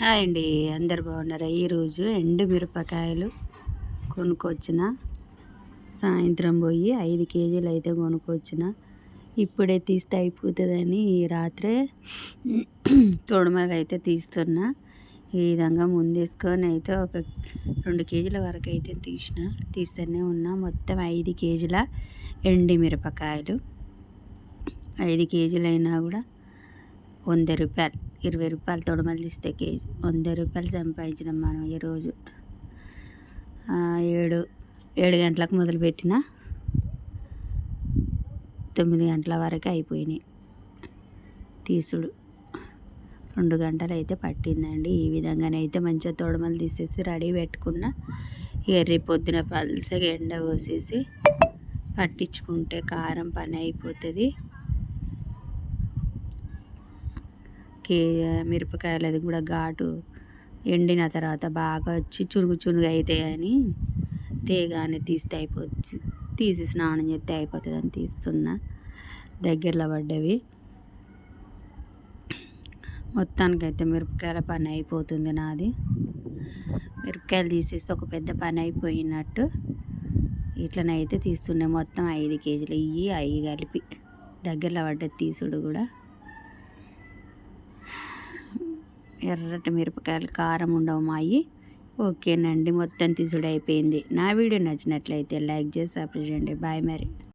Hi అండి అందరు బాగున్నారా? ఈరోజు ఎండు మిరపకాయలు కొనుక్కొచ్చిన. సాయంత్రం పోయి ఐదు కేజీలు అయితే కొనుక్కొచ్చిన. ఇప్పుడే తీస్తే అయిపోతుందని ఈ రాత్రే తోడుమలు అయితే తీస్తున్నా. ఈ విధంగా ముందేసుకొని అయితే ఒక రెండు కేజీల వరకు అయితే తీసిన. తీస్తూనే ఉన్నా. మొత్తం ఐదు కేజీల ఎండి మిరపకాయలు. ఐదు కేజీలైనా కూడా వంద రూపాయలు. ఇరవై రూపాయలు తొడమలు తీస్తే కేజీ వంద రూపాయలు సంపాదించినాం మనం ఈరోజు ఏడు ఏడు గంటలకు మొదలుపెట్టిన తొమ్మిది గంటల వరకు అయిపోయినాయి. తీసుడు. రెండు గంటలు అయితే పట్టిందండి. ఈ విధంగానైతే మంచిగా తోడమలు తీసేసి రెడీ పెట్టుకున్న ఎర్రి పొద్దున పల్సగా ఎండ పోసేసి పట్టించుకుంటే కారం పని అయిపోతుంది. కే మిరపకాయలు అది కూడా ఘాటు ఎండిన తర్వాత బాగా వచ్చి చురుగు చురుగు అవుతాయని తేగానే తీస్తే అయిపోతుంది తీసి స్నానం చేస్తే అయిపోతుంది అని తీస్తున్నా. దగ్గరలో పడ్డవి. మొత్తానికైతే మిరపకాయల పని అయిపోతుంది నాది. మిరపకాయలు తీసేస్తే ఒక పెద్ద పని అయిపోయినట్టు ఇట్లనైతే తీస్తుండే. మొత్తం ఐదు కేజీలు ఇవి అవి కలిపి. దగ్గరలో పడ్డది తీసుడు కూడా. ఎర్రటి మిరపకాయలు కారం ఉండవు మాయి. ఓకేనండి మొత్తం తీసుడు అయిపోయింది నా వీడియో నచ్చినట్లయితే లైక్ చేసి సబ్స్క్రైబ్ చేయండి. బాయ్ మరి.